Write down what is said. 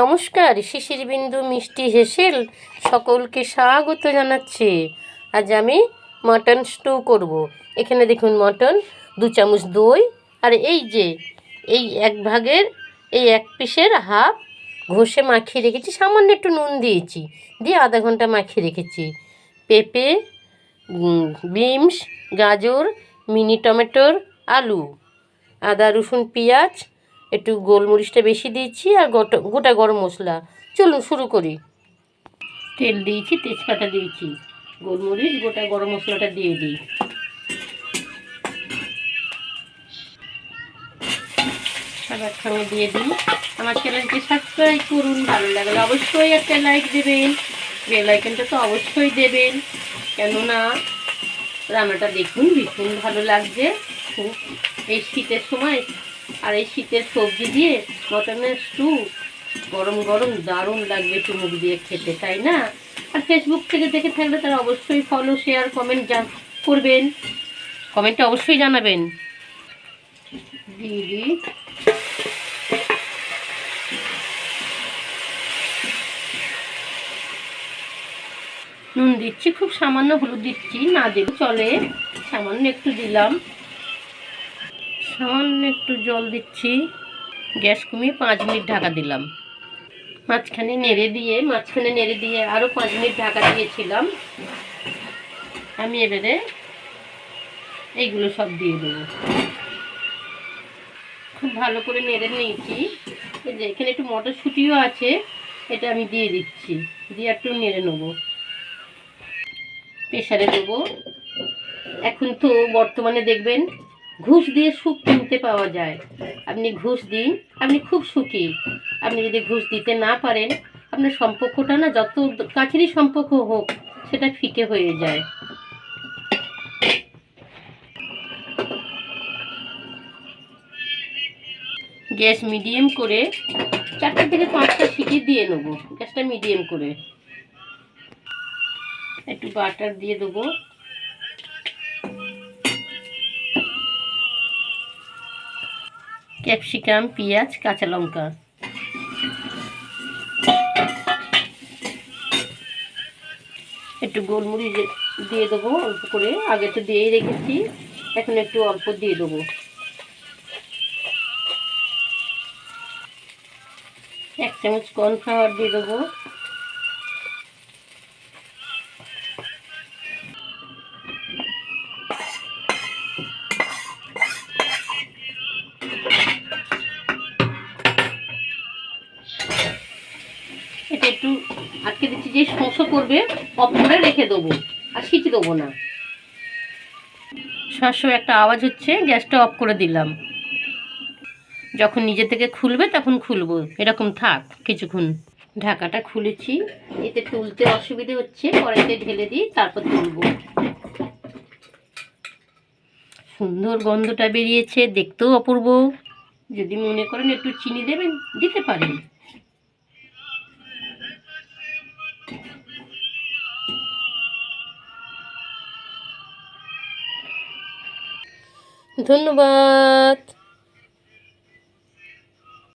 নমস্কার শিশির বিন্দু মিষ্টি হেসেল সকলকে স্বাগত জানাচ্ছে। আজ আমি মটন স্টু করব। এখানে দেখুন মটন, দু চামচ দই, আর এই যে, এই এক ভাগের, এই এক পিসের হাফ ঘষে মাখিয়ে রেখেছি। সামান্য একটু নুন দিয়েছি, দিয়ে আধা ঘণ্টা মাখিয়ে রেখেছি। পেঁপে বিনস, গাজর, মিনি টমেটোর আলু, আদা, রসুন, পেঁয়াজ একটু গোলমরিচটা বেশি দিয়েছি আর গোটা গরম মশলা। চলুন শুরু করি। তেল দিয়েছি, তেজপাতা দিয়েছি, গোলমরিচ, গোটা গরম মশলাটা দিয়ে দিই। সবার দিয়ে দিই। আমার চ্যানেলকে সাবস্ক্রাইব করুন, ভালো লাগলে অবশ্যই একটা লাইক দেবেন। বেল আইকনটা তো অবশ্যই দেবেন। কেননা, রান্নাটা দেখুন, ভীষণ ভালো লাগছে। খুব এই শীতের সময় আর এই শীতের সবজি দিয়ে মটনের স্টু গরম গরম দারুণ লাগবে চুমুক দিয়ে খেতে, তাই না? আর ফেসবুক থেকে দেখে থাকলে তারা অবশ্যই ফলো শেয়ার কমেন্ট যা করবেন। কমেন্টে অবশ্যই জানাবেন। দিয়ে দিই নুন দিচ্ছি, খুব সামান্য হলুদ দিচ্ছি, না দেব চলে। সামান্য একটু দিলাম। সামান্য একটু জল দিচ্ছি। গ্যাস কমিয়ে পাঁচ মিনিট ঢাকা দিলাম। মাঝখানে নেড়ে দিয়ে, মাঝখানে নেড়ে দিয়ে আরও পাঁচ মিনিট ঢাকা দিয়েছিলাম। আমি এবারে এইগুলো সব দিয়ে দেবো। খুব ভালো করে নেড়ে নিয়েছি। এই যে এখানে একটু মটরশুঁটিও আছে, এটা আমি দিয়ে দিচ্ছি। দিয়ে একটু নেড়ে নেব। প্রেশারে দেবো। এখন তো বর্তমানে দেখবেন ঘুষ দিয়ে সুখ কিনতে পাওয়া যায়। আপনি ঘুষ দিন, আপনি খুব সুখী। আপনি যদি ঘুষ দিতে না পারেন, আপনার সম্পর্কটা না যত কাছেরই সম্পর্ক হোক, সেটা ফিকে হয়ে যায়। গ্যাস মিডিয়াম করে চারটে থেকে পাঁচটা সিটি দিয়ে নেব। গ্যাসটা মিডিয়াম করে। একটু বাটার দিয়ে দেবো। ক্যাপসিকাম, পেঁয়াজ, কাঁচা লঙ্কা। একটু গোলমরিচ দিয়ে দেবো অল্প করে। আগে তো দিয়েই রেখেছি, এখন একটু অল্প দিয়ে দেবো। এক চামচ কর্নফ্লাওয়ার দিয়ে দেবো। একটু আটকে দিচ্ছি, যে শস্য করবে অফ করে রেখে দেবো, আর সিটি দেবো না। শস্য একটা আওয়াজ হচ্ছে, গ্যাসটা অফ করে দিলাম। যখন নিজে থেকে খুলবে, তখন খুলবো। এরকম থাক, কিছুক্ষণ। ঢাকাটা খুলেছি, এতে তুলতে অসুবিধে হচ্ছে, কড়াইতে ঢেলে দিই তারপর তুলবো। সুন্দর গন্ধটা বেরিয়েছে, দেখতেও অপূর্ব। যদি মনে করেন একটু চিনি দেবেন, দিতে পারেন। ধন্যবাদ।